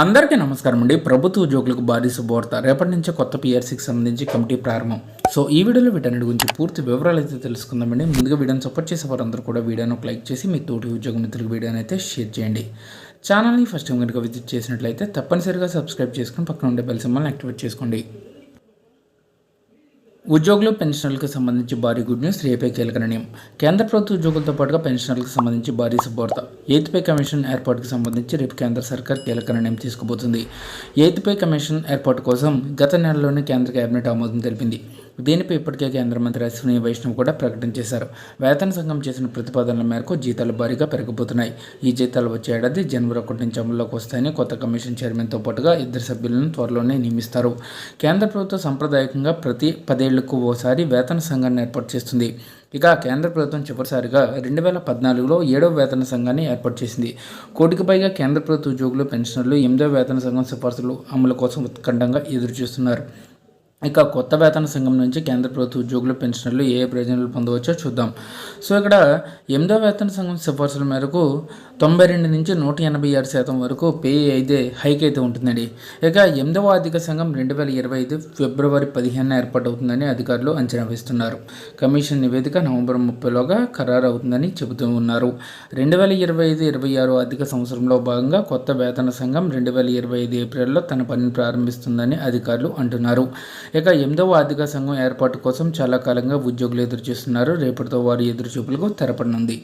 అందరికీ నమస్కారం అండి. ప్రభుత్వ ఉద్యోగులకు భారీ శుభవార్త. రేపటి నుంచి కొత్త పిఆర్సీకి సంబంధించి కమిటీ ప్రారంభం. సో ఈ వీడియోలో వీటన్నిటి గురించి పూర్తి వివరాలు అయితే తెలుసుకుందామండి. ముందుగా వీడియోని సపోర్ట్ చేసే వారందరూ కూడా వీడియోను ఒక లైక్ చేసి మీ తోటి ఉద్యోగ మిత్రులకు వీడియోని అయితే షేర్ చేయండి. ఛానల్ని ఫస్ట్ టైం కనుక విజిట్ చేసినట్లయితే తప్పనిసరిగా సబ్స్క్రైబ్ చేసుకుని పక్కన ఉండే బెల్ సింబల్ని యాక్టివేట్ చేసుకోండి. ఉద్యోగులు పెన్షనర్లకు సంబంధించి భారీ గుడ్ న్యూస్ రేపే కీలక నిర్ణయం. కేంద్ర ప్రభుత్వ ఉద్యోగులతో పాటుగా పెన్షనర్లకు సంబంధించి భారీ శుభార్త ఎయిత్ పే కమిషన్ ఏర్పాటుకు సంబంధించి రేపు కేంద్ర సర్కార్ కీలక నిర్ణయం తీసుకోబోతుంది ఎయిత్ పే కమిషన్ ఏర్పాటు కోసం గత నెలలోనే కేంద్ర కేబినెట్ ఆమోదం తెలిపింది. దీనిపై ఇప్పటికే కేంద్ర మంత్రి అశ్విని వైష్ణవ్ కూడా ప్రకటన చేశారు. వేతన సంఘం చేసిన ప్రతిపాదనల మేరకు జీతాలు భారీగా పెరగబోతున్నాయి ఈ జీతాలు వచ్చే ఏడాది జనవరి ఒకటి నుంచి అమల్లోకి వస్తాయని కొత్త కమిషన్ చైర్మన్తో పాటుగా ఇద్దరు సభ్యులను త్వరలోనే నియమిస్తారు. కేంద్ర ప్రభుత్వం సాంప్రదాయకంగా ప్రతి పదేళ్ళకు ఓసారి వేతన సంఘాన్ని ఏర్పాటు చేస్తుంది. ఇక కేంద్ర ప్రభుత్వం చివరిసారిగా రెండు వేల పద్నాలుగులో ఏడవ వేతన సంఘాన్ని ఏర్పాటు చేసింది. కోటికి పైగా కేంద్ర ప్రభుత్వ ఉద్యోగులు పెన్షనర్లు ఎనిమిదవ వేతన సంఘం సిఫార్సులు అమలు కోసం ఉత్కంఠంగా ఎదురు చూస్తున్నారు ఇక కొత్త వేతన సంఘం నుంచి కేంద్ర ప్రభుత్వ ఉద్యోగులు పెన్షనర్లు ఏ ప్రయోజనాలు పొందవచ్చో చూద్దాం. సో ఇక్కడ ఎనిమిదో వేతన సంఘం సిఫార్సుల మేరకు తొంభై రెండు నుంచి నూట ఎనభై ఆరు శాతం వరకు పే అయితే హైక్ అయితే ఉంటుందండి. ఇక ఎనిమిదవ ఆర్థిక సంఘం రెండు వేల ఇరవై ఐదు ఫిబ్రవరి పదిహేను ఏర్పాటవుతుందని అధికారులు అంచనా వేస్తున్నారు. కమిషన్ నివేదిక నవంబర్ ముప్పైలోగా ఖరారు అవుతుందని చెబుతూ ఉన్నారు. రెండు వేల ఇరవై ఐదు ఇరవై ఆరు ఆర్థిక సంవత్సరంలో భాగంగా కొత్త వేతన సంఘం రెండు వేల ఇరవై ఐదు ఏప్రిల్లో తన పనిని ప్రారంభిస్తుందని అధికారులు అంటున్నారు. ఇక ఎనిమిదవ ఆర్థిక సంఘం ఏర్పాటు కోసం చాలా కాలంగా ఉద్యోగులు ఎదురు చూస్తున్నారు రేపటితో వారి ఎదురు చూపులకు తెరపడనుంది.